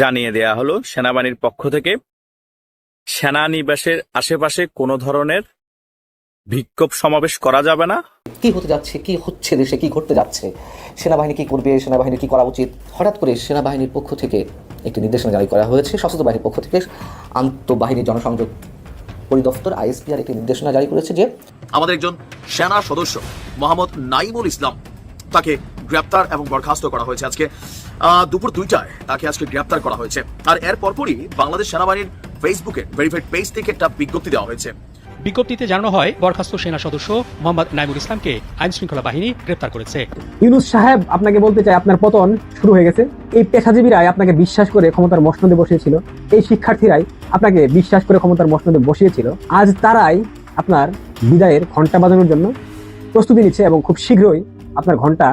জানিয়ে দেয়া হলো সেনাবাহিনীর পক্ষ থেকে। সেনানিবাসের আশেপাশে কোনো ধরনের বিক্ষোভ সমাবেশ করা যাবে না। কি হতে যাচ্ছে? কি হচ্ছে দেশে? কি ঘটতে যাচ্ছে? সেনাবাহিনী কি করবে? সেনাবাহিনী কি করা উচিত? হঠাৎ করে সেনাবাহিনীর পক্ষ থেকে একটি নির্দেশনা জারি করা হয়েছে। সশস্ত্র বাহিনীর পক্ষ থেকে আন্তঃবাহিনী জনসংযোগ পরিদপ্তর আইএসপিআর একটি নির্দেশনা জারি করেছে যে আমাদের একজন সেনা সদস্য মোহাম্মদ নাইমুল ইসলাম তাকে গ্রেপ্তার এবং বরখাস্ত করা হয়েছে আজকে। দুপুর দুইটায় তাকে আজকে গ্রেপ্তার করা হয়েছে। আর এর পরপরই বাংলাদেশ সেনাবাহিনীর ফেসবুকে ভেরিফাইড পেজ থেকে একটা বিজ্ঞপ্তি দেওয়া হয়েছে। বিজ্ঞপ্তিতে জানানো হয় বরখাস্ত সেনা সদস্য মোহাম্মদ নাইমুল ইসলামকে আইন শৃঙ্খলা বাহিনী গ্রেপ্তার করেছে। ইউনুস সাহেব আপনাকে বলতে চাই আপনার পতন শুরু হয়ে গেছে। এই পেশাজীবীরাই আপনাকে বিশ্বাস করে ক্ষমতার মসনদে বসিয়েছিল। এই শিক্ষার্থীরাই আপনাকে বিশ্বাস করে ক্ষমতার মসনদে বসিয়েছিল। আজ তারাই আপনার বিদায়ের ঘণ্টা বাজানোর জন্য প্রস্তুতি নিচ্ছে এবং খুব শীঘ্রই আপনার ঘণ্টা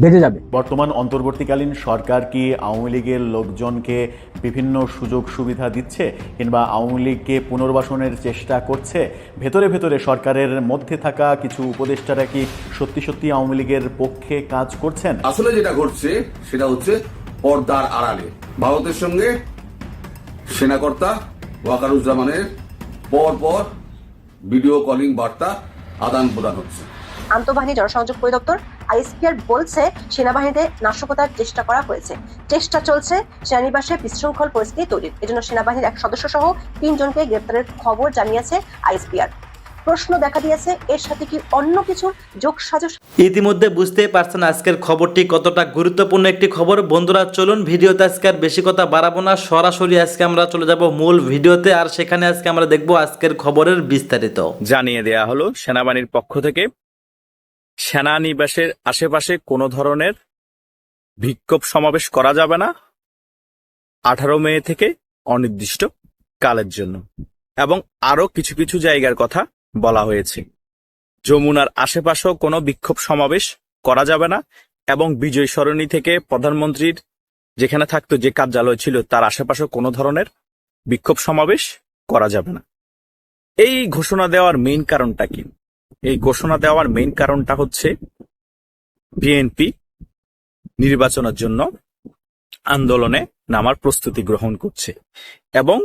বেজে যাবে। বর্তমান অন্তর্বর্তীকালীন সরকার কি আওয়ামী লীগের লোকজনকে বিভিন্ন সুযোগ সুবিধা দিচ্ছে কিংবা আওয়ামী লীগকে পুনর্বাসনের চেষ্টা করছে? ভেতরে ভেতরে সরকারের মধ্যে থাকা কিছু উপদেষ্টারা কি সত্যি সত্যি আওয়ামী লীগের পক্ষে কাজ করছেন? আসলে যেটা ঘটছে সেটা হচ্ছে পর্দার আড়ালে। ভারতের সঙ্গে সেনাকর্তা ওয়াকারুজ্জামানের পর পর ভিডিও কলিং বার্তা আদান প্রদান হচ্ছে। আন্তঃবাহিনী জনসংযোগ পরিদপ্তর আইএসপিআর বলছে সেনাবাহিনীতে নাশকতার চেষ্টা করা হয়েছে। চেষ্টা চলছে সেনানিবাসে বিশৃঙ্খল পরিস্থিতি তৈরির। এজন্য সেনাবাহিনীর এক সদস্য সহ তিনজনকে গ্রেপ্তারের খবর জানিয়েছে আইএসপিআর। প্রশ্ন দেখা দিয়েছে এর সাথে কি অন্য যোগ সাজস ইতিমধ্যে বুঝতেই পারছেন আজকের খবরটি কতটা গুরুত্বপূর্ণ একটি খবর। বন্ধুরা চলুন ভিডিওতে আজকে আর বেশি কথা বাড়াবো না। সরাসরি আজকে আমরা চলে যাব মূল ভিডিওতে আর সেখানে আজকে আমরা দেখব আজকের খবরের বিস্তারিত। জানিয়ে দেয়া হলো সেনাবাহিনীর পক্ষ থেকে সেনানিবাসের আশেপাশে কোনো ধরনের বিক্ষোভ সমাবেশ করা যাবে না। আঠারো মে থেকে অনির্দিষ্ট কালের জন্য। এবং আরও কিছু কিছু জায়গার কথা বলা হয়েছে। যমুনার আশেপাশেও কোনো বিক্ষোভ সমাবেশ করা যাবে না এবং বিজয় সরণি থেকে প্রধানমন্ত্রীর যেখানে থাকতো যে কার্যালয় ছিল, তার আশেপাশে কোনো ধরনের বিক্ষোভ সমাবেশ করা যাবে না। এই ঘোষণা দেওয়ার মেইন কারণটা কি? এই ঘোষণা দেওয়ার মেইন কারণটা হচ্ছে বিএনপি নির্বাচনের জন্য আন্দোলনে নামার প্রস্তুতি গ্রহণ করছে এবং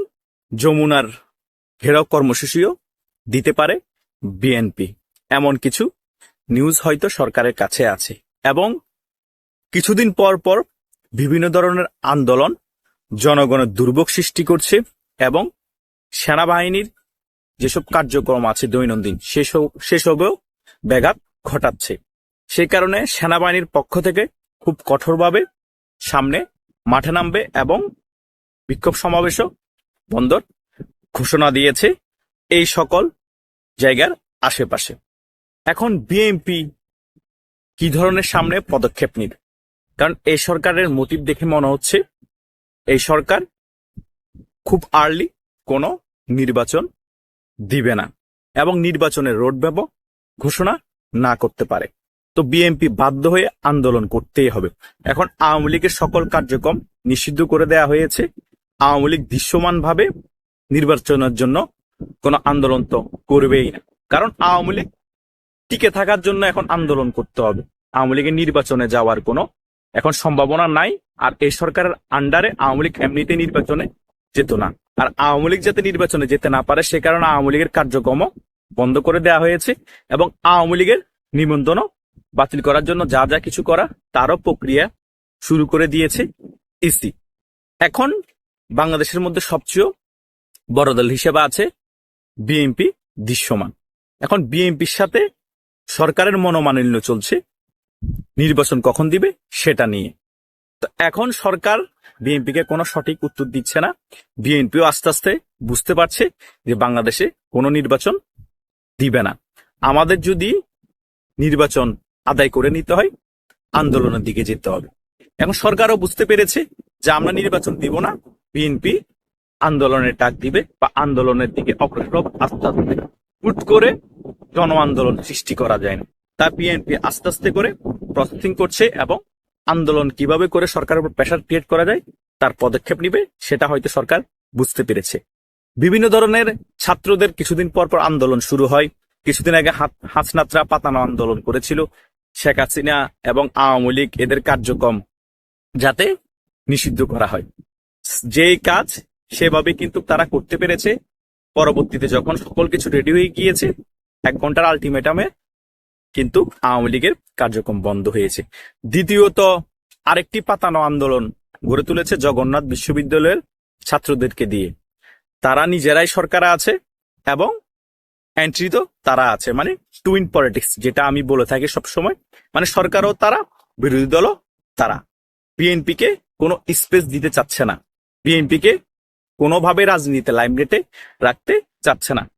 যমুনার ঘেরাও কর্মসূচিও দিতে পারে বিএনপি এমন কিছু নিউজ হয়তো সরকারের কাছে আছে এবং কিছুদিন পর পর বিভিন্ন ধরনের আন্দোলন জনগণের দুর্ভোগ সৃষ্টি করছে এবং সেনাবাহিনীর যেসব কার্যক্রম আছে দৈনন্দিন, সেসব সেসবেও ব্যাঘাত ঘটাচ্ছে। সেই কারণে সেনাবাহিনীর পক্ষ থেকে খুব কঠোরভাবে সামনে মাঠে নামবে এবং বিক্ষোভ সমাবেশও বন্দর ঘোষণা দিয়েছে এই সকল জায়গার আশেপাশে। এখন বিএনপি কি ধরনের সামনে পদক্ষেপ নিবে? কারণ এই সরকারের মোটিভ দেখে মনে হচ্ছে এই সরকার খুব আর্লি কোনো নির্বাচন দিবে না এবং নির্বাচনের রোডম্যাপও ঘোষণা না করতে পারে। তো বিএনপি বাধ্য হয়ে আন্দোলন করতেই হবে। এখন আওয়ামী লীগের সকল কার্যক্রম নিষিদ্ধ করে দেয়া হয়েছে। আওয়ামী লীগ দৃশ্যমানভাবে নির্বাচনের জন্য কোনো আন্দোলন তো করবেই না। কারণ আওয়ামী লীগ টিকে থাকার জন্য এখন আন্দোলন করতে হবে। আওয়ামী লীগের নির্বাচনে যাওয়ার কোনো এখন সম্ভাবনা নাই। আর এই সরকারের আন্ডারে আওয়ামী লীগ এমনিতে নির্বাচনে যেত না। আর আওয়ামী লীগ যাতে নির্বাচনে যেতে না পারে, সে কারণে আওয়ামী লীগের কার্যক্রম বন্ধ করে দেওয়া হয়েছে এবং আওয়ামী লীগের নিবন্ধনও বাতিল করার জন্য যা যা কিছু করা তারও প্রক্রিয়া শুরু করে দিয়েছে ইসি। এখন বাংলাদেশের মধ্যে সবচেয়ে বড় দল হিসেবে আছে বিএনপি দৃশ্যমান। এখন বিএনপির সাথে সরকারের মনোমালিন্য চলছে, নির্বাচন কখন দিবে সেটা নিয়ে। তো এখন সরকার বিএনপিকে কোনো সঠিক উত্তর দিচ্ছে না। বিএনপিও আস্তে আস্তে বুঝতে পারছে যে বাংলাদেশে কোনো নির্বাচন দিবে না। আমাদের যদি নির্বাচন আদায় করে নিতে হয়, আন্দোলনের দিকে যেতে হবে। এখন সরকারও বুঝতে পেরেছে যে আমরা নির্বাচন দিব না, বিএনপি আন্দোলনের ডাক দিবে বা আন্দোলনের দিকে অগ্রসর আস্তে আস্তে হুট করে জন আন্দোলন সৃষ্টি করা যায় না। তা বিএনপি আস্তে আস্তে করে প্রসেসিং করছে এবং আন্দোলন কীভাবে করে সরকারের উপর প্রেশার ক্রিয়েট করা যায়, তার পদক্ষেপ নিবে, সেটা হয়তো সরকার বুঝতে পেরেছে। বিভিন্ন ধরনের ছাত্রদের কিছুদিন পর পর আন্দোলন শুরু হয়। কিছুদিন আগে হাসনাত্রা পাতানো আন্দোলন করেছিল। শেখ হাসিনা এবং আওয়ামী লীগ এদের কার্যক্রম যাতে নিষিদ্ধ করা হয়। যেই কাজ সেভাবে কিন্তু তারা করতে পেরেছে। পরবর্তীতে যখন সকল কিছু রেডি হয়ে গিয়েছে, এক ঘণ্টার আলটিমেটামে কিন্তু আওয়ামী লীগের কার্যক্রম বন্ধ হয়েছে। দ্বিতীয়ত, আরেকটি পাতানো আন্দোলন গড়ে তুলেছে জগন্নাথ বিশ্ববিদ্যালয়ের ছাত্রদেরকে দিয়ে। তারা নিজেরাই সরকারে আছে এবং এন্ট্রি তো তারা আছে মানে টুইন পলিটিক্স যেটা আমি বলে থাকি সবসময়। মানে সরকারও তারা, বিরোধী দলও তারা। বিএনপি কে কোনো স্পেস দিতে চাচ্ছে না। বিএনপি কে কোনোভাবে রাজনীতিতে লাইমলেটে রাখতে চাচ্ছে না।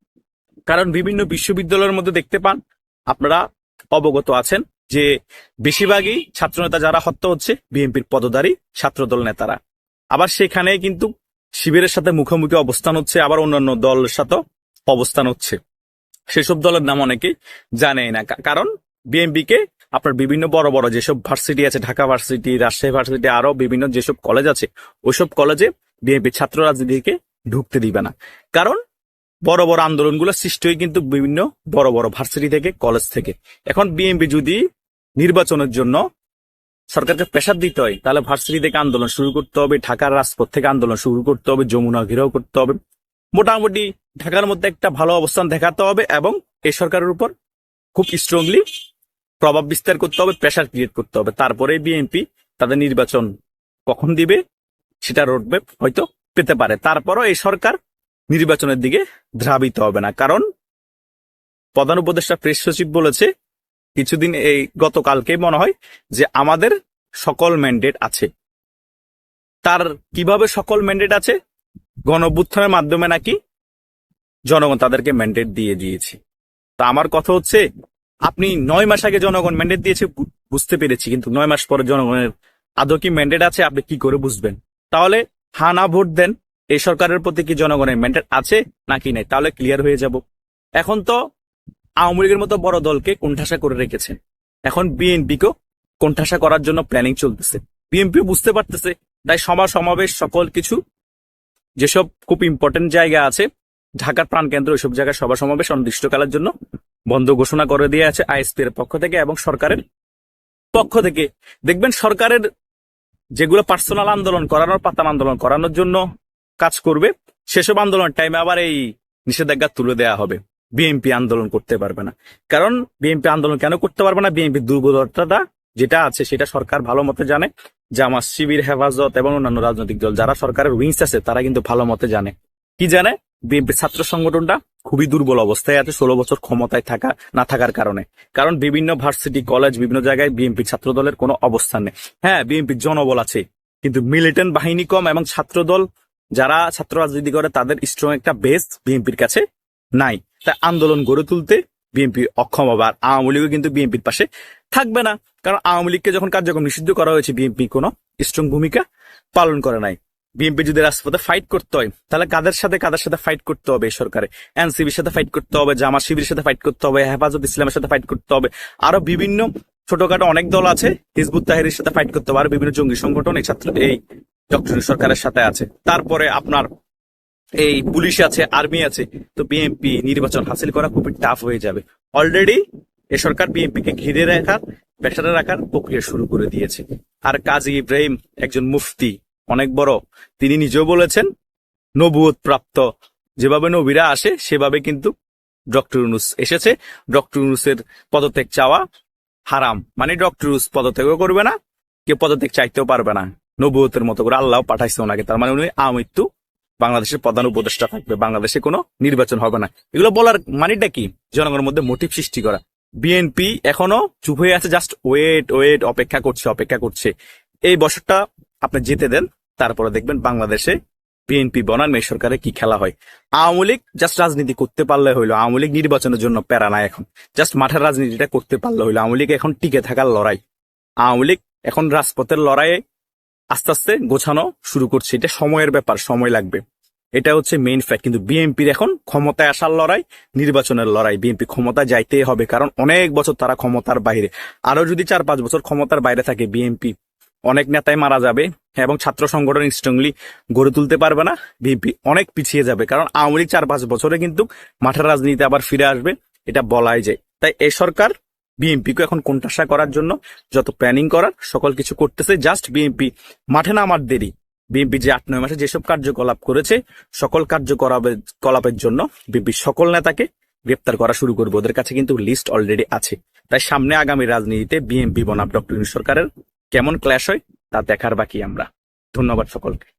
কারণ বিভিন্ন বিশ্ববিদ্যালয়ের মধ্যে দেখতে পান, আপনারা অবগত আছেন যে বেশিরভাগই ছাত্রনেতা যারা হত্যা হচ্ছে বিএনপির পদধারী ছাত্রদল নেতারা। আবার সেখানে কিন্তু শিবিরের সাথে মুখোমুখি অবস্থান হচ্ছে, আবার অন্যান্য দলের সাথে অবস্থান হচ্ছে। সেসব দলের নাম অনেকে জানেই না কারণ বিএনপি কে আপনার বিভিন্ন বড় বড় যেসব ভার্সিটি আছে, ঢাকা ভার্সিটি, রাজশাহী ভার্সিটি আরও বিভিন্ন যেসব কলেজ আছে, ওইসব কলেজে বিএনপি ছাত্র রাজনীতিকে ঢুকতে দিবে না। কারণ বড় বড় আন্দোলনগুলো সৃষ্টি হয় কিন্তু বিভিন্ন বড় বড় ভার্সিটি থেকে, কলেজ থেকে। এখন বিএনপি যদি নির্বাচনের জন্য সরকারকে প্রেশার দিতে হয়, তাহলে ভার্সিটি থেকে আন্দোলন শুরু করতে হবে, ঢাকার রাজপথ থেকে আন্দোলন শুরু করতে হবে, যমুনা ঘেরাও করতে হবে। মোটামুটি ঢাকার মধ্যে একটা ভালো অবস্থান দেখাতে হবে এবং এই সরকারের উপর খুব স্ট্রংলি প্রভাব বিস্তার করতে হবে প্রেশার ক্রিয়েট করতে হবে। তারপরে বিএনপি তাদের নির্বাচন কখন দিবে, সেটা রোডম্যাপ হয়তো পেতে পারে। তারপরও এই সরকার নির্বাচনের দিকে ধাবিত হবে না। কারণ প্রধান উপদেষ্টা প্রেস সচিব বলেছে, কিছুদিন এই গতকালকে মনে হয় যে আমাদের সকল ম্যান্ডেট আছে। তার কীভাবে সকল ম্যান্ডেট আছে? গণঅভ্যুত্থানের মাধ্যমে নাকি জনগণ তাদেরকে ম্যান্ডেট দিয়ে দিয়েছে। তা আমার কথা হচ্ছে, আপনি নয় মাস আগে জনগণ ম্যান্ডেট দিয়েছে বুঝতে পেরেছি, কিন্তু নয় মাস পরে জনগণের আদৌ কি ম্যান্ডেট আছে? আপনি কি করে বুঝবেন? তাহলে হা না ভোট দেন এই সরকারের প্রতি কি জনগণের ম্যান্ডেট আছে নাকি নেই? তাহলে ক্লিয়ার হয়ে যাব। এখন তো আওয়ামী লীগের মতো বড় দলকে কোণঠাসা করে রেখেছেন। এখন বিএনপিকেও কোণঠাসা করার জন্য প্ল্যানিং চলতেছে। বিএনপি বুঝতে পারতেছে, তাই সভা, সমাবেশ, সকল কিছু, যেসব খুব ইম্পর্টেন্ট জায়গা আছে, ঢাকার প্রাণকেন্দ্র, ওইসব জায়গায় সভা, সমাবেশ অনির্দিষ্টকালের জন্য বন্ধ ঘোষণা করে দিয়ে আছে আইএসপি এর পক্ষ থেকে এবং সরকারের পক্ষ থেকে। দেখবেন সরকারের যেগুলো পার্সোনাল আন্দোলন, করানোর পাতান আন্দোলন, করানোর জন্য কাজ করবে, সেসব আন্দোলন টাইমে আবার এই নিষেধাজ্ঞা তুলে দেওয়া হবে। বিএনপি আন্দোলন করতে পারবে না। কারণ বিএনপি আন্দোলন কেন করতে পারবে না? বিএনপির দুর্বলতাটা যেটা আছে, সেটা সরকার ভালো মতে জানে। জামাত শিবির, হেফাজত এবং অন্যান্য রাজনৈতিক দল, যারা সরকারের উইংস আছে, তারা কিন্তু ভালো মতে জানে। কি জানে? বিএনপি ছাত্র সংগঠনটা খুবই দুর্বল অবস্থায় আছে, ষোলো বছর ক্ষমতায় থাকা, না থাকার কারণে। কারণ বিভিন্ন ভার্সিটি কলেজ বিভিন্ন জায়গায় বিএনপি ছাত্র দলের কোনো অবস্থান নেই। হ্যাঁ বিএনপির জনবল আছে, কিন্তু মিলিটেন্ট বাহিনী কম এবং ছাত্র দল যারা ছাত্র রাজনীতি করে, তাদের স্ট্রং একটা বেস বিএনপির কাছে নাই। তাই আন্দোলন গড়ে তুলতে বিএনপি অক্ষম আর আওয়ামী লীগও কিন্তু বিএনপির পাশে থাকবে না। কারণ আওয়ামী লীগকে যখন কার্যক্রম নিষিদ্ধ করা হয়েছে বিএনপি কোনো স্ট্রং ভূমিকা পালন করে নাই। বিএনপি যদি রাজপথে ফাইট করতে হয়, তাহলে কাদের সাথে কাদের সাথে ফাইট করতে হবে সরকারে? এনসিবির সাথে ফাইট করতে হবে জামা শিবিরের সাথে ফাইট করতে হবে, হেফাজত ইসলামের সাথে ফাইট করতে হবে। আরও বিভিন্ন ছোটখাটো অনেক দল আছে, হিজবুত তাহেরের সাথে ফাইট করতে হবে, আর বিভিন্ন জঙ্গি সংগঠন এই ছাত্র এই ডক্টর সরকারের সাথে আছে, তারপরে আপনার এই পুলিশ আছে, আর্মি আছে, তো বিএনপি নির্বাচন হাসিল করা খুবই টাফ হয়ে যাবে। অলরেডি এ সরকার বিএনপি কে ঘিরে রাখার প্রেসারে রাখার প্রক্রিয়া শুরু করে দিয়েছে। আর কাজী ইব্রাহিম একজন মুফতি, অনেক বড়, তিনি নিজেও বলেছেন নবুয়ত প্রাপ্ত। যেভাবে নবীরা আসে, সেভাবে কিন্তু ডক্টর ইউনুস এসেছে। ডক্টর ইউনুসের পদত্যাগ চাওয়া হারাম। মানে ডক্টর ইউনুস পদত্যাগও করবে না, কেউ পদত্যাগ চাইতেও পারবে না। নবুয়তের মতো করে আল্লাহ পাঠাইছে ওনাকে। তার মানে উনি আমৃত্যু বাংলাদেশের প্রধান উপদেষ্টা থাকবে। বাংলাদেশে কোনো নির্বাচন হবে না। এগুলো বলার মানেটা কি? জনগণের মধ্যে মোটিভ সৃষ্টি করা। বিএনপি এখনও চুপ হয়ে আছে জাস্ট ওয়েট ওয়েট অপেক্ষা করছে অপেক্ষা করছে। এই বছরটা আপনি যেতে দেন, তারপরে দেখবেন বাংলাদেশে বিএনপি বনাম, এই সরকারে কি খেলা হয়। আওয়ামী লীগ জাস্ট রাজনীতি করতে পারলে হইল, আওয়ামী লীগ নির্বাচনের জন্য প্যারা নাই এখন। জাস্ট মাঠের রাজনীতিটা করতে পারলে হইল, আওয়ামী লীগ এখন টিকে থাকার লড়াই। আওয়ামী লীগ এখন রাজপথের লড়াইয়ে আস্তে আস্তে গোছানো শুরু করছে। এটা সময়ের ব্যাপার, সময় লাগবে। এটা হচ্ছে মেইন ফ্যাক্ট কিন্তু বিএনপির এখন ক্ষমতায় আসার লড়াই, নির্বাচনের লড়াই। বিএনপি ক্ষমতা যাইতেই হবে, কারণ অনেক বছর তারা ক্ষমতার বাইরে। আরও যদি চার পাঁচ বছর ক্ষমতার বাইরে থাকে বিএনপি অনেক নেতাই মারা যাবে এবং ছাত্র সংগঠন স্ট্রংলি গড়ে তুলতে পারবে না। বিএনপি অনেক পিছিয়ে যাবে, কারণ আওয়ামী লীগ চার পাঁচ বছরে কিন্তু মাঠের রাজনীতি আবার ফিরে আসবে। এটা বলাই যায়। তাই এই সরকার বিএনপিকে এখন কোণঠাসা করার জন্য যত প্ল্যানিং করার সকল কিছু করতেছে। জাস্ট বিএনপি মাঠে নামার দেরি। বিএনপি যে আট, নয় মাসে যেসব কার্যকলাপ করেছে, সকল কার্যকলাপের কলাপের জন্য বিএনপি সকল নেতাকে গ্রেপ্তার করা শুরু করবে। ওদের কাছে কিন্তু লিস্ট অলরেডি আছে। তাই সামনে আগামী রাজনীতিতে বিএনপি বনাম ডক্টর সরকারের কেমন ক্ল্যাশ হয় তা দেখার বাকি আমরা। ধন্যবাদ সকলকে।